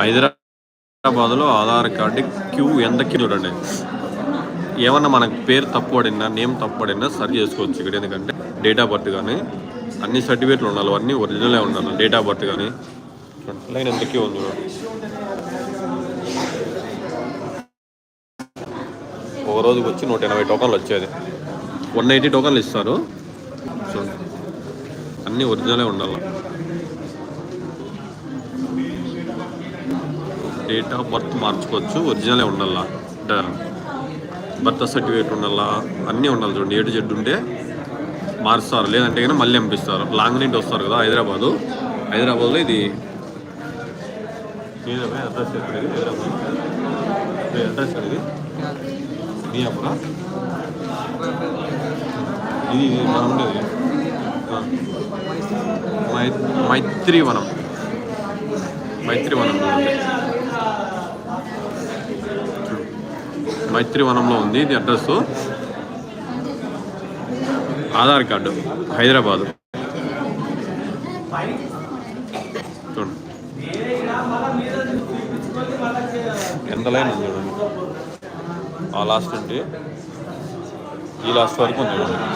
హైదరాబాద్లో Aadhaar card queue ఎంత queue చూడండి. ఏమన్నా మనకు పేరు తప్పు పడినా నేమ్ తప్పు పడినా సరి చేసుకోవచ్చు ఇక్కడ. ఎందుకంటే డేట్ ఆఫ్ బర్త్ కానీ అన్ని సర్టిఫికేట్లు ఉండాలి. అన్నీ ఒరిజినలే ఉండాలి. డేట్ ఆఫ్ బర్త్ కానీ. లైన్ ఎంత క్యూ ఉంది ఒక రోజుకి వచ్చి నూట ఎనభై టోకన్లు వచ్చేది. వన్ ఎయిటీ టోకన్లు ఇస్తారు. అన్నీ ఒరిజినలే ఉండాలి. డేట్ ఆఫ్ బర్త్ మార్చుకోవచ్చు. ఒరిజినలే ఉండాలా? అంటే బర్త్ సర్టిఫికేట్ ఉండాలా? అన్నీ ఉండాలి చూడండి. ఏడు జెడ్ ఉంటే మారుస్తారు. లేదంటే కానీ మళ్ళీ పంపిస్తారు. లాంగ్ నుండి వస్తారు కదా హైదరాబాదు. హైదరాబాద్లో ఇది అడ్రస్ ఎక్కడ హైదరాబాద్. అడ్రస్ ఎక్కడ ఇది మియాపురా. ఇది మనం ఉండేది? మైత్రివనం. మైత్రివనం. మైత్రి వనంలో ఉంది. ఇది అడ్రస్ ఆధార్ కార్డు. హైదరాబాదు. చూడండి ఎంత లైన్ ఉంది చూడండి ఆ లాస్ట్ నుండి ఈ లాస్ట్ వరకు ఉంది చూడండి